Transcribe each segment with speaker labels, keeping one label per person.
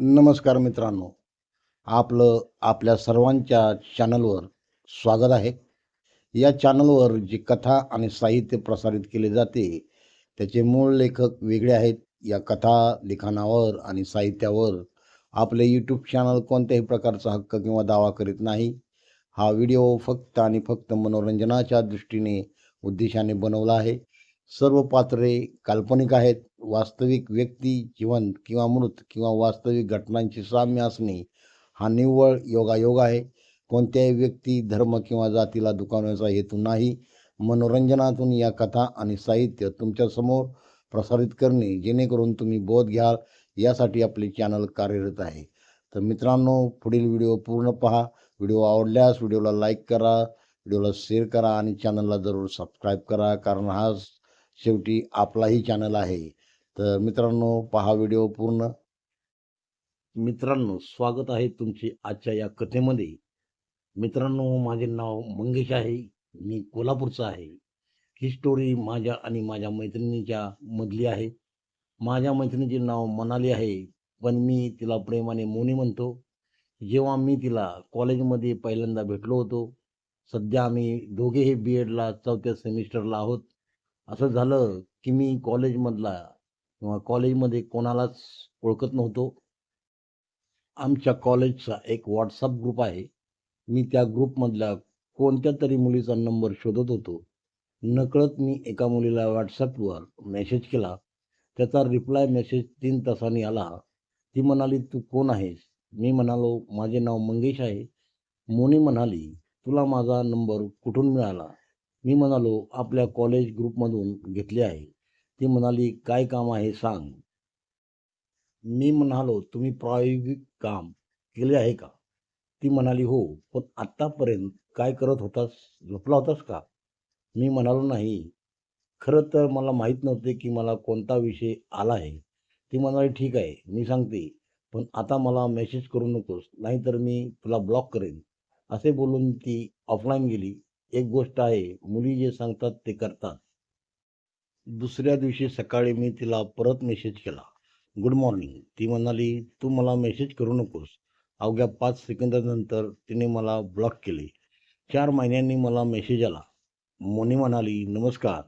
Speaker 1: नमस्कार मित्रांनो. आपलं आपल्या सर्वांच्या चॅनलवर स्वागत आहे. या चॅनलवर जी कथा आणि साहित्य प्रसारित केले जाते त्याचे मूळ लेखक वेगळे आहेत. या कथा लिखाणावर आणि साहित्यावर आपले यूट्यूब चॅनल कोणत्याही प्रकारचा हक्क किंवा दावा करीत नाही. हा व्हिडिओ फक्त आणि फक्त मनोरंजनाच्या दृष्टीने उद्देशाने बनवला आहे. सर्व पात्रे काल्पनिक आहेत. वास्तविक व्यक्ती जिवंत किंवा मृत किंवा वास्तविक घटनांची साम्य असणे हा निव्वळ योगायोग आहे. कोणत्याही व्यक्ती धर्म किंवा जातीला दुखावण्याचा हेतू नाही. मनोरंजनातून या कथा आणि साहित्य तुमच्यासमोर प्रसारित करणे जेणेकरून तुम्ही बोध घ्याल यासाठी आपले चॅनल कार्यरत आहे. तर मित्रांनो पुढील व्हिडिओ पूर्ण पहा. व्हिडिओ आवडल्यास व्हिडिओला लाईक करा व्हिडिओला शेअर करा आणि चॅनलला जरूर सबस्क्राईब करा कारण हा शेवटी आपलाही चॅनल आहे. तर मित्रांनो पहा व्हिडिओ पूर्ण. मित्रांनो स्वागत आहे तुमचे आजच्या या कथेमध्ये. मित्रांनो माझे नाव मंगेश आहे. मी कोल्हापूरचं आहे. ही स्टोरी माझ्या आणि माझ्या मैत्रिणीच्या मधली आहे. माझ्या मैत्रिणीचे नाव मनाली आहे. पण मी तिला प्रेमाने मोनी म्हणतो. जेव्हा मी तिला कॉलेजमध्ये पहिल्यांदा भेटलो होतो सध्या आम्ही दोघेही बी एडला चौथ्या सेमिस्टरला आहोत. असं झालं की मी कॉलेजमधला किंवा कॉलेजमध्ये कोणालाच ओळखत नव्हतो. आमच्या कॉलेजचा एक व्हॉट्सअप ग्रुप आहे. मी त्या ग्रुपमधल्या कोणत्या तरी मुलीचा नंबर शोधत होतो. नकळत मी एका मुलीला व्हॉट्सअपवर मेसेज केला. त्याचा रिप्लाय मेसेज तीन तासांनी आला. ती म्हणाली तू कोण आहेस? मी म्हणालो माझे नाव मंगेश आहे. मोनी म्हणाली तुला माझा नंबर कुठून मिळाला? मी म्हणालो आपल्या कॉलेज ग्रुपमधून घेतले आहे. ती म्हणाली काय काम आहे सांग. मी म्हणालो तुम्ही प्रायोगिक काम केले आहे का? ती म्हणाली हो पण आत्तापर्यंत काय करत होतास? झोपला होतास का? मी म्हणालो नाही. खरं तर मला माहीत नव्हते की मला कोणता विषय आला आहे. ती म्हणाली ठीक आहे मी सांगते. पण आता मला मेसेज करू नकोस नाहीतर मी तुला ब्लॉक करेन. असे बोलून ती ऑफलाईन गेली. एक गोष्ट आहे मुली जे सांगतात ते करतात. दुसऱ्या दिवशी सकाळी मी तिला परत मेसेज केला. गुड मॉर्निंग ती म्हणाली तू मला मेसेज करू नकोस. अवघ्या पाच सेकंदानंतर तिने मला ब्लॉक केले. चार महिन्यांनी मला मेसेज आला. मोनी म्हणाली नमस्कार.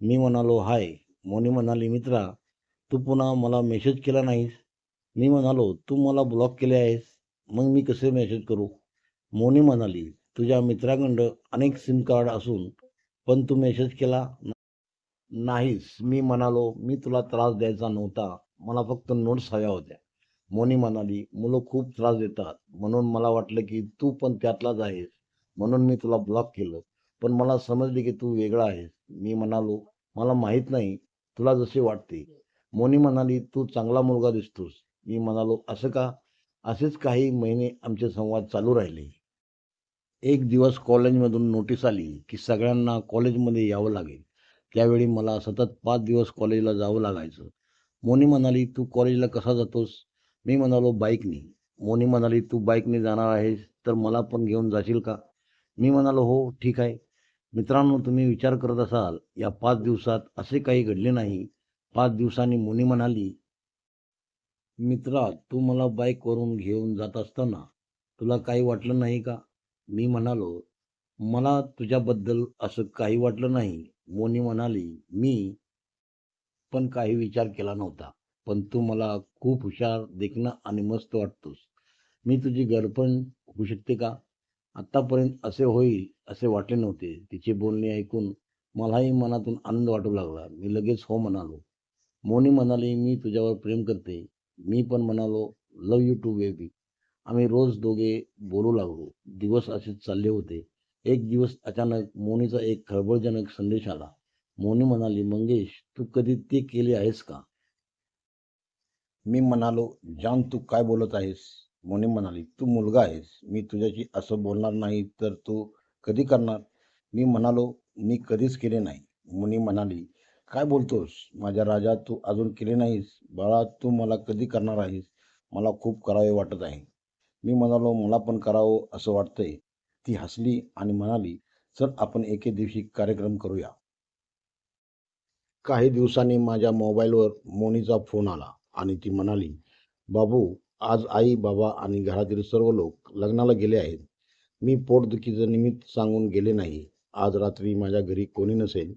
Speaker 1: मी म्हणालो हाय. मोनी म्हणाली मित्रा तू पुन्हा मला मेसेज केला नाहीस? मी म्हणालो तू मला ब्लॉक केले आहेस. मग मी कसे मेसेज करू? मोनी म्हणाली तुझ्या मित्राकडं अनेक सिम कार्ड असून पण तू मेसेज केला नाहीस. मी म्हणालो मी तुला त्रास द्यायचा नव्हता. मला फक्त नोट्स हव्या होत्या. मोनी म्हणाली मुलं खूप त्रास देतात. म्हणून मला वाटलं की तू पण त्यातलाच आहेस. म्हणून मी तुला ब्लॉक केलं. पण मला समजले की तू वेगळा आहेस. मी म्हणालो मला माहीत नाही. तुला जसे वाटते. मोनी म्हणाली तू चांगला मुलगा दिसतोस. मी म्हणालो असं का? असेच काही महिने आमचे संवाद चालू राहिले. एक दिवस कॉलेजमधून नोटीस आली की सगळ्यांना कॉलेजमध्ये यावं लागेल. त्यावेळी मला सतत पाच दिवस कॉलेजला जावं लागायचं. मोनी म्हणाली तू कॉलेजला कसा जातोस? मी म्हणालो बाईकने. मोनी म्हणाली तू बाईकने जाणार आहेस तर मला पण घेऊन जाशील का? मी म्हणालो हो ठीक आहे. मित्रांनो तुम्ही विचार करत असाल या पाच दिवसात असे काही घडले नाही. पाच दिवसांनी मोनी म्हणाली मित्रा तू मला बाईकवरून घेऊन जात असताना तुला काही वाटलं नाही का? मी म्हणालो मला तुझ्याबद्दल असं काही वाटलं नाही. मोनी म्हणाली मी पण काही विचार केला नव्हता पण तू मला खूप हुशार देखणं आणि मस्त वाटतोस. मी तुझी गर्लफ्रेंड होऊ शकते का? आत्तापर्यंत असे होईल असे वाटले नव्हते. तिचे बोलणे ऐकून मलाही मनातून आनंद वाटू लागला. मी लगेच हो म्हणालो. मोनी म्हणाली मी तुझ्यावर प्रेम करते. मी पण म्हणालो लव यू टू बेबी. आम्ही रोज दोघे बोलू लागलो. दिवस असेच चालले होते. एक दिवस अचानक मोनीचा एक खळबळजनक संदेश आला. मोनी म्हणाली मंगेश तू कधी ते केले आहेस का? मी म्हणालो जान तू काय बोलत आहेस? मोनी म्हणाली तू मुलगा आहेस. मी तुझ्याशी असं बोलणार नाही तर तू कधी करणार? मी म्हणालो मी कधीच केले नाही. मुनी म्हणाली काय बोलतोस? माझ्या राजा तू अजून केले नाहीस. बाळा तू मला कधी करणार आहेस? मला खूप करावे वाटत आहे. मी म्हणालो मला पण करावं असं वाटतंय. ती हसली आणि म्हणाली चल आपण एके दिवशी कार्यक्रम करूया. काही दिवसांनी माझ्या मोबाईलवर मोनीचा फोन आला आणि ती म्हणाली बाबू
Speaker 2: आज आई बाबा आणि घरातील सर्व लोक लग्नाला गेले आहेत. मी पोटदुखीचं निमित्त सांगून गेले नाही. आज रात्री माझ्या घरी कोणी नसेल.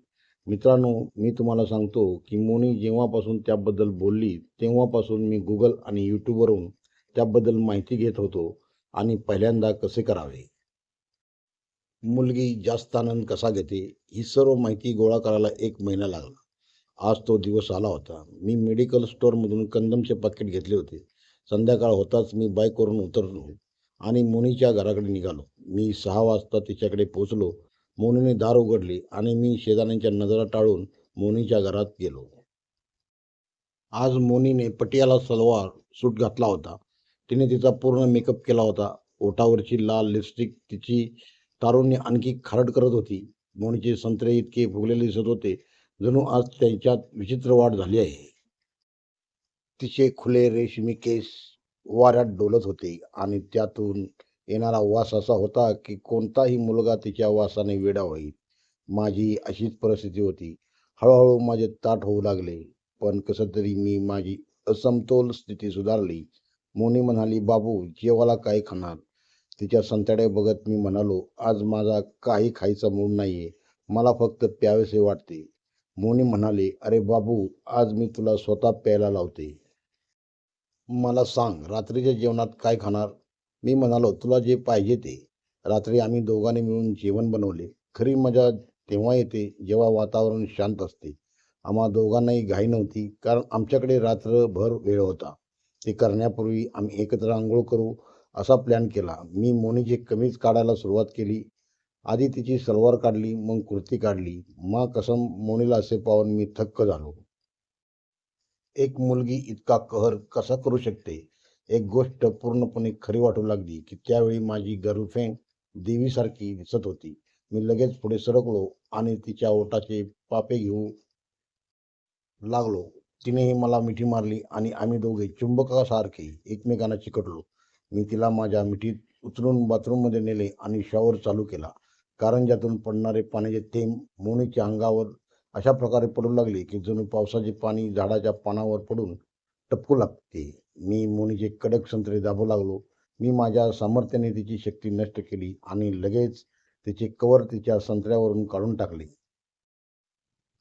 Speaker 2: मित्रांनो मी तुम्हाला सांगतो की मोनी जेव्हापासून त्याबद्दल बोलली तेव्हापासून मी गुगल आणि यूट्यूबवरून त्याबद्दल माहिती घेत होतो आणि पहिल्यांदा कसे करावे? मुलगी जास्त आनंद कसा घेते? ही सर्व माहिती गोळा करायला एक महिना लागला. आज तो दिवस आला होता. मी मेडिकल स्टोअरमधून कंदमचे पाकिट घेतले होते. संध्याकाळ होताच मी बाईकवरून उतरलो आणि मोनीच्या घराकडे निघालो. मी सहा वाजता तिच्याकडे पोचलो मोनीने दार उघडली आणि मी शेजाऱ्यांच्या नजरा टाळून मोनीच्या घरात गेलो. आज मोनीने पटियाला सलवार सूट घातला होता. तिने तिचा पूर्ण मेकअप केला होता. ओठावरची लाल लिपस्टिक तिची तारुण्य आणखी खारट करत होती. मोनीचे संत्रे इतके फुगलेले दिसत होते. जणू आज त्यांच्यात विचित्र वाढ झाली आहे. तिचे खुले रेशमी केस वाऱ्यात डोलत होते आणि त्यातून येणारा वास असा होता की कोणताही मुलगा तिच्या वासाने वेडा होईल. माझी अशीच परिस्थिती होती. हळूहळू माझे ताट होऊ लागले. पण कसं तरी मी माझी असमतोल स्थिती सुधारली. मोनी म्हणाली बाबू जेवाला काय खाणार? तिच्या संत्याडे बघत मी म्हणालो आज माझा काही खायचा मूड आहे मला फक्त प्यावेसे वाटते. मोनी म्हणाले अरे बाबू आज मी तुला स्वतः प्यायला लावते. मला सांग रात्रीच्या जेवणात काय खाणार? मी म्हणालो तुला जे पाहिजे ते. रात्री आम्ही दोघांनी मिळून जेवण बनवले. खरी मजा तेव्हा येते जेव्हा वातावरण शांत असते. आम्हा दोघांनाही घाई नव्हती कारण आमच्याकडे रात्रभर वेळ होता. ते करण्यापूर्वी आम्ही एकत्र आंघोळ करू असा प्लॅन केला. मी मोनीची कमीज काढायला सुरुवात केली. आधी तिची सलवार काढली मग कुर्ती काढली. मग कसम मोनीला असे पाहून मी थक्क झालो. एक मुलगी इतका कहर कसा करू शकते? एक गोष्ट पूर्णपणे खरी वाटू लागली की त्यावेळी माझी गर्लफ्रेंड देवीसारखी दिसत होती. मी लगेच पुढे सरकलो आणि तिच्या ओटाचे पापे घेऊ लागलो. तिनेही मला मिठी मारली आणि आम्ही दोघे चुंबकासारखे एकमेकांना चिकटलो. मी तिला माझ्या मिठीत उचलून बाथरूममध्ये नेले आणि शॉवर चालू केला. कारंजातून पडणारे पाण्याचे थेंब मोनीच्या अंगावर अशा प्रकारे पडू लागले की जणू पावसाचे पाणी झाडाच्या पानावर पडून टपकू लागते. मी मोनीचे कडक संत्रे दाबू लागलो. मी माझ्या सामर्थ्याने तिची शक्ती नष्ट केली आणि लगेच तिचे कवर तिच्या संत्र्यावरून काढून टाकले.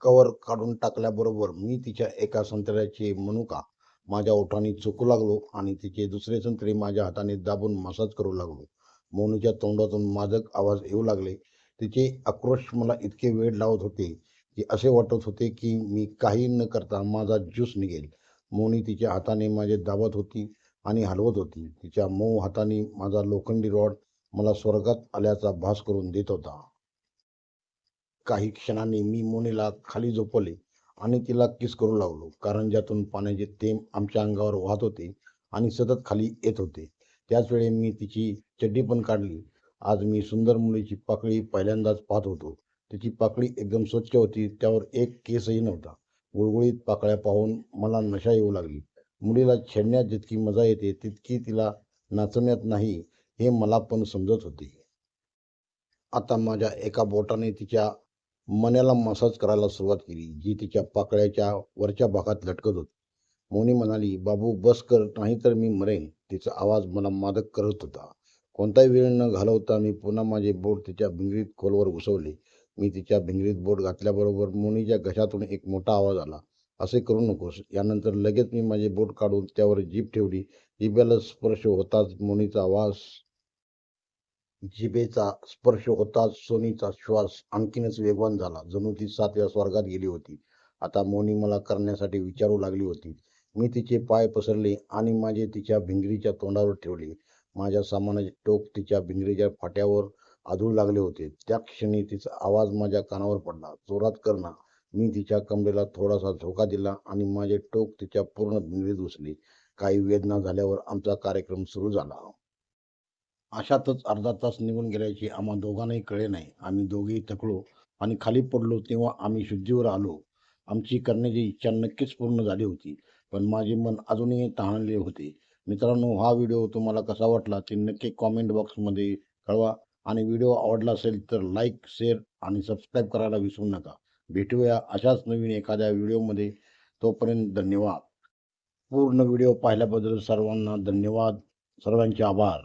Speaker 2: कवर काढून टाकल्याबरोबर मी तिच्या एका संत्र्याची मनुका माझ्या ओठाने चुकू लागलो आणि तिचे दुसरे संत्रे माझ्या हाताने दाबून मसाज करू लागलो. मोनूच्या तोंडातून मादक आवाज येऊ लागले. तिचे आक्रोश मला इतके वेळ लावत होते की असे वाटत होते की मी काही न करता माझा ज्यूस निघेल. मोनी तिच्या हाताने माझे दाबत होती आणि हलवत होती. तिच्या मऊ हाताने माझा लोखंडी रॉड मला स्वर्गात आल्याचा भास करून देत होता. काही क्षणांनी मी मोनीला खाली झोपवले आणि तिला किस करू लागलो ज्यातून पाण्याचे थेंब आमच्या अंगावर वाहत होते आणि सतत खाली येत होते. त्याच वेळी मी तिची चड्डी पण काढली. आज मी सुंदर मुलीची पाकळी पहिल्यांदाच पाहत होतो. तिची पाकळी एकदम स्वच्छ होती. त्यावर एक केसही नव्हता. गुळगुळीत पाकळ्या पाहून मला नशा येऊ लागली. मुलीला छेडण्यात जितकी मजा येते तितकी तिला नाचवण्यात नाही हे मला पण समजत होते. आता माझ्या एका बोटाने तिच्या मण्याला मसाज करायला सुरुवात केली जी तिच्या पाकळ्याच्या वरच्या भागात लटकत होती. मोनी म्हणाली बाबू बस कर नाहीतर मी मरेन. तिचा आवाज मला मादक करत होता. कोणताही वेळ न घालवता मी पुन्हा माझे बोट तिच्या भिंगरीत खोलवर घुसवले मी तिच्या भिंगरीत बोट घातल्याबरोबर मोनीच्या घशातून एक मोठा आवाज आला. असे करू नकोस. यानंतर लगेच मी माझे बोट काढून त्यावर जीभ ठेवली. जिभेला स्पर्श होताच मोनीचा आवाज जिभेचा स्पर्श होताच सोनीचा श्वास आणखीनच वेगवान झाला. जणू ती सातव्या स्वर्गात गेली होती. आता मोनी मला करण्यासाठी विचारू लागली होती. मी तिचे पाय पसरले आणि माझे तिच्या भिंगरीच्या तोंडावर ठेवले. माझ्या सामानाचे टोक तिच्या भिंगरीच्या फाट्यावर आदळू लागले होते. त्या क्षणी तिचा आवाज माझ्या कानावर पडला. जोरात करणा मी तिच्या कमरेला थोडासा धोका दिला आणि माझे टोक तिच्या पूर्ण भिंगरीत घुसले काही वेदना झाल्यावर आमचा कार्यक्रम सुरू झाला. अशातच अर्धा तास निघून गेल्याचे आम्हा दोघांनाही कळे नाही. आम्ही दोघेही थकलो आणि खाली पडलो तेव्हा आम्ही शुद्धीवर आलो. आमची करण्याची इच्छा नक्कीच पूर्ण झाली होती पण माझे मन अजूनही तहानले होते. मित्रांनो हा व्हिडिओ तुम्हाला कसा वाटला ते नक्की कॉमेंट बॉक्समध्ये कळवा आणि व्हिडिओ आवडला असेल तर लाईक शेअर आणि सबस्क्राईब करायला विसरू नका. भेटूया अशाच नवीन एखाद्या व्हिडिओमध्ये. तोपर्यंत धन्यवाद. पूर्ण व्हिडिओ पाहिल्याबद्दल सर्वांना धन्यवाद. सर्वांचे आभार.